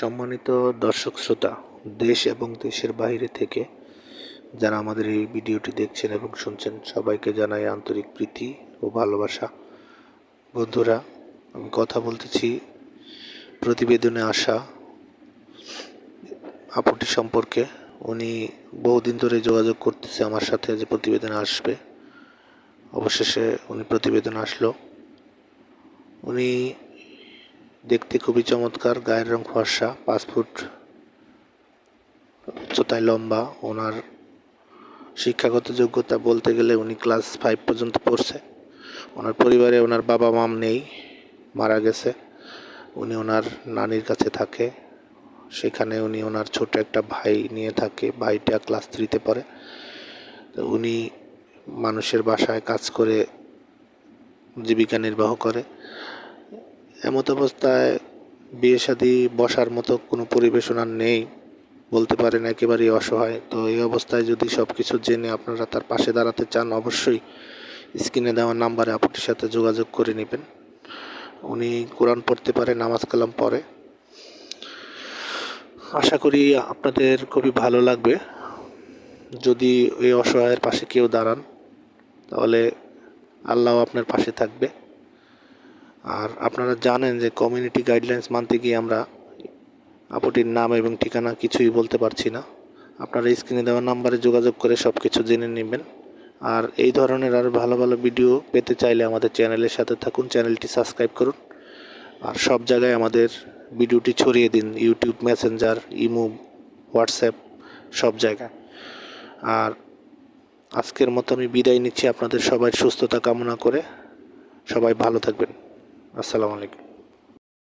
সম্মানিত দর্শক শ্রোতা, দেশ এবং দেশের বাইরে থেকে যারা আমাদের এই ভিডিওটি দেখছেন এবং শুনছেন, সবাইকে জানাই আন্তরিক প্রীতি ও ভালোবাসা। বন্ধুরা, আমি কথা বলতেছি প্রতিবেদনে আসা আপুটি সম্পর্কে। উনি বহুদিন ধরে যোগাযোগ করতেছে আমার সাথে, যে প্রতিবেদনে আসবে। অবশেষে উনি প্রতিবেদন আসলো। উনি দেখতে খুবই চমৎকার। গায়ের রং ফর্সা, পাঁচ ফুট উচ্চতায় লম্বা। ওনার শিক্ষাগত যোগ্যতা বলতে গেলে উনি ক্লাস ফাইভ পর্যন্ত পড়ছে। ওনার পরিবারে ওনার বাবা মাম নেই, মারা গেছে। উনি ওনার নানির কাছে থাকে। সেখানে উনি ওনার ছোট একটা ভাই নিয়ে থাকে, ভাইটা ক্লাস থ্রিতে পড়ে। তো উনি মানুষের বাসায় কাজ করে, জীবিকা নির্বাহ করে। এমত অবস্থায় বিয়ে শাদি বসার মতো কোনো পরিবেশ ওনার নেই, বলতে পারেন একেবারেই অসহায়। তো এই অবস্থায় যদি সব কিছু জেনে আপনারা তার পাশে দাঁড়াতে চান, অবশ্যই স্ক্রিনে দেওয়া নাম্বারে আপুটির সাথে যোগাযোগ করে নেবেন। উনি কোরআন পড়তে পারে, নামাজ কালাম পড়ে। আশা করি আপনাদের খুবই ভালো লাগবে। যদি এই অসহায়ের পাশে কেউ দাঁড়ান, তাহলে আল্লাহ আপনার পাশে থাকবে। আর আপনারা জানেন যে কমিউনিটি গাইডলাইন্স মানতে গিয়ে আমরা আপুটির নাম এবং ঠিকানা কিছুই বলতে পারছি না। আপনারা স্ক্রিনে দেওয়া নাম্বারে যোগাযোগ করে সব কিছু জেনে নেবেন। আর এই ধরনের আর ভালো ভালো ভিডিও পেতে চাইলে আমাদের চ্যানেলের সাথে থাকুন চ্যানেলটি সাবস্ক্রাইব করুন। আর সব জায়গায় আমাদের ভিডিওটি ছড়িয়ে দিন ইউটিউব মেসেঞ্জার ইমো হোয়াটসঅ্যাপ সব জায়গায়। আর আজকের মতো আমি বিদায় নিচ্ছি। আপনাদের সবাই সুস্থতা কামনা করে সবাই ভালো থাকবেন। আসসালামু আলাইকুম।